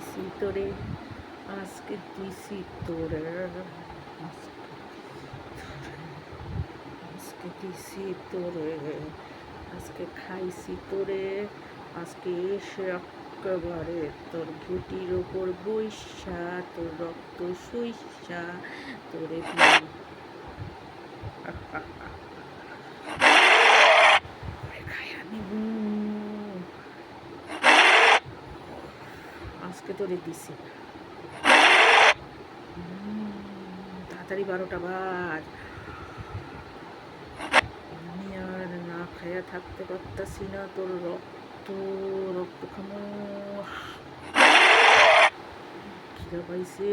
দিছি তোরে, আজকে দিছি তোরে, আজকে দিছি তোরে, আজকে খাইছি তোরে, আজকে এসে একেবারে তোর ঘুটির ওপর বৈশা তোর রক্ত সইসা, তোরে আজকে তোরে দিছি। তাড়াতাড়ি বারোটা বাজ। আমি আর না খায়া থাকতে পারতাছি না, তোর রক্ত রক্ত খামো। খিদা পাইছে।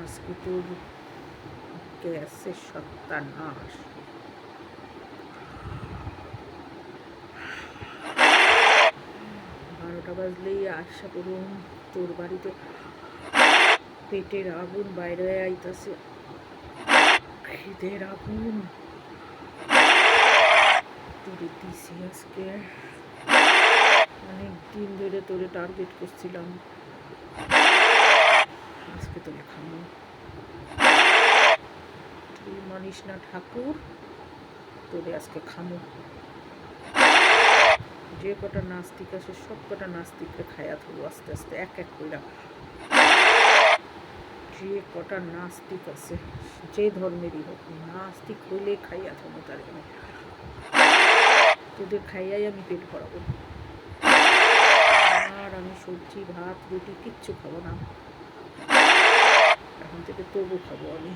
আজকে তোর গ্যাসের সত্তা নাশ বারোটা বাজলেই আশা করুন, তোর বাড়িতে পেটের আগুন বাইরে আইতাছে। খিদের আগুন। তোরে দিছি আজকে। অনেক দিন ধরে তোরে টার্গেট করছিলাম। আজকে তোরে খামো। তুই মানিস না ঠাকুর, তোরে আজকে খামো। যে কটা নাস্তিক আছে, সব কটা নাস্তিককে খায়া থাকব আস্তে আস্তে, এক এক করে যে কটা নাস্তিক আছে, যে ধর্মেরই হোক, নাস্তিক হইলে খাইয়া থাকব তার তোদের খাইয়াই আমি পেট ভরাবো। আর আমি সবজি, ভাত, রুটি কিচ্ছু খাব না। এখন থেকে তবু খাব আমি।